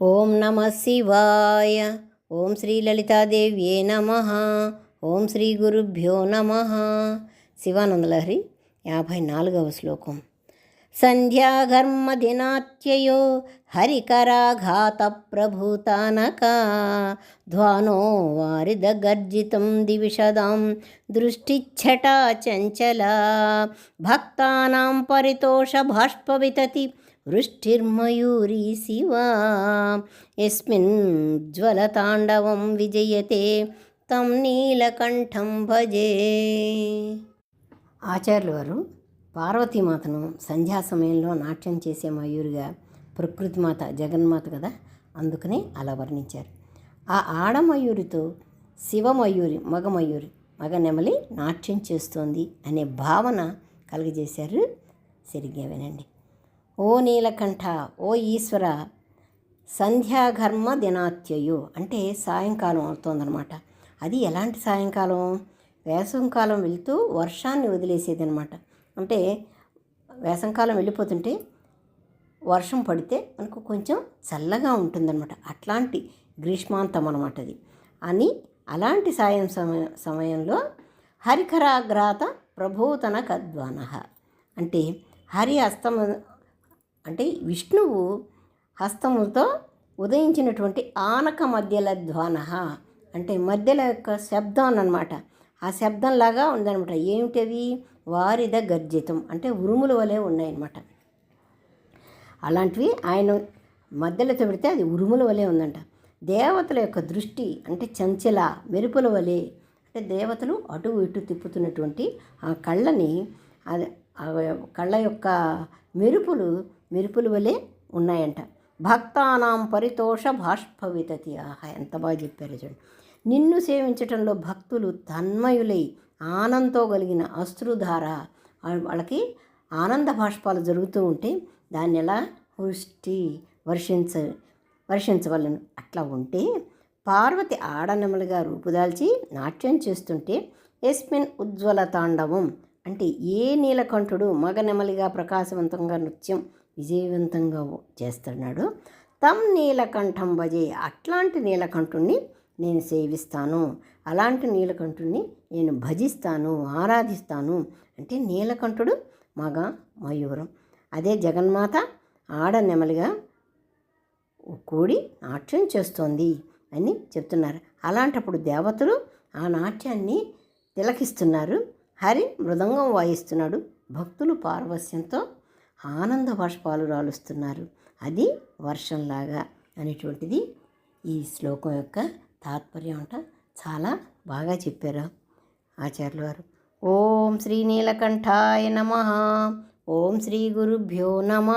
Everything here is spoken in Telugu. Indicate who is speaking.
Speaker 1: ఓం నమ శివాయ. ఓం శ్రీ లలితాదేవ్యే నమ. ఓం శ్రీ గురుభ్యో నమ. శివానందలహరి యాభై నాలుగవ శ్లోకం. సంధ్యాఘర్మదినాత్యయో హరికరాఘాత ప్రభూతానక ధ్వానో వారిదగర్జితం దివిషదాం దృష్టిఛటా చంచల భక్తానాం పరితోష బాష్పవితతి వృష్టిర్మయూరీ శివా. యస్మిన్ జ్వలతాండవం విజయతే తం నీలకంఠం భజే. ఆచార్యుల వారు పార్వతీమాతను సంధ్యా సమయంలో నాట్యం చేసే మయూరిగా ప్రకృతి మాత జగన్మాత కదా అందుకనే అలా వర్ణించారు. ఆ ఆడమయూరితో శివమయూరి మగమయూరి మగ నెమలి నాట్యం చేస్తోంది అనే భావన కలుగజేశారు. సరిగ్గా వినండి ఓ నీలకంఠ ఓ ఈశ్వర సంధ్యాఘర్మ దినాత్యయు అంటే సాయంకాలం అవుతోందనమాట అది ఎలాంటి సాయంకాలం? వేసవకాలం వెళుతూ వర్షాన్ని వదిలేసేది అనమాట అంటే వేసవకాలం వెళ్ళిపోతుంటే వర్షం పడితే మనకు కొంచెం చల్లగా ఉంటుందన్నమాట. అట్లాంటి గ్రీష్మాంతం అనమాట అది. అని అలాంటి సాయం సమయ సమయంలో హరికరాగ్రాత ప్రభూతన కద్వాన అంటే హరి అస్తమ అంటే విష్ణువు హస్తముతో ఉదయించినటువంటి ఆనక మధ్యల ధ్వాన అంటే మధ్యల యొక్క శబ్దం అన్నమాట. ఆ శబ్దంలాగా ఉందనమాట ఏమిటవి వారిద గర్జితం అంటే ఉరుముల వలె ఉన్నాయన్నమాట. అలాంటివి ఆయన మధ్యలో పెడితే అది ఉరుముల వలె ఉందంట. దేవతల యొక్క దృష్టి అంటే చంచల మెరుపుల వలె అంటే దేవతలు అటు ఇటు తిప్పుతున్నటువంటి ఆ కళ్ళని అది కళ్ళ యొక్క మెరుపులు మెరుపుల వలె ఉన్నాయంట. భక్తానాం పరితోష బాష్పవితతి. ఆహా ఎంత బాగా చెప్పారు చూడండి. నిన్ను సేవించటంలో భక్తులు తన్మయులై ఆనందంతో కలిగిన అశ్రుధార. వాళ్ళకి ఆనంద భాష్పాలు జరుగుతూ ఉంటే దాన్ని ఎలా వృష్టి వర్షించ వర్షించవలను. అట్లా ఉంటే పార్వతి ఆడనమలుగా రూపుదాల్చి నాట్యం చేస్తుంటే ఎస్మిన్ ఉజ్వల తాండవం అంటే ఏ నీలకంఠుడు మగ నెమలిగా ప్రకాశవంతంగా నృత్యం విజయవంతంగా చేస్తున్నాడు తమ్ నీలకంఠం భజే అట్లాంటి నీలకంఠుణ్ణి నేను సేవిస్తాను. అలాంటి నీలకంఠుణ్ణి నేను భజిస్తాను ఆరాధిస్తాను. అంటే నీలకంఠుడు మగ మయూరం. అదే జగన్మాత ఆడ నెమలిగా కూడి నాట్యం చేస్తోంది అని చెప్తున్నారు. అలాంటప్పుడు దేవతలు ఆ నాట్యాన్ని తిలకిస్తున్నారు. హరి మృదంగం వాయిస్తున్నాడు. భక్తులు పారవస్యంతో ఆనంద బాష్పాలు రాలుస్తున్నారు అది వర్షంలాగా అనేటువంటిది ఈ శ్లోకం యొక్క తాత్పర్యం అంట. చాలా బాగా చెప్పారు ఆచార్యుల వారు. ఓం శ్రీ నీలకంఠాయ నమ. ఓం శ్రీ గురుభ్యో నమ.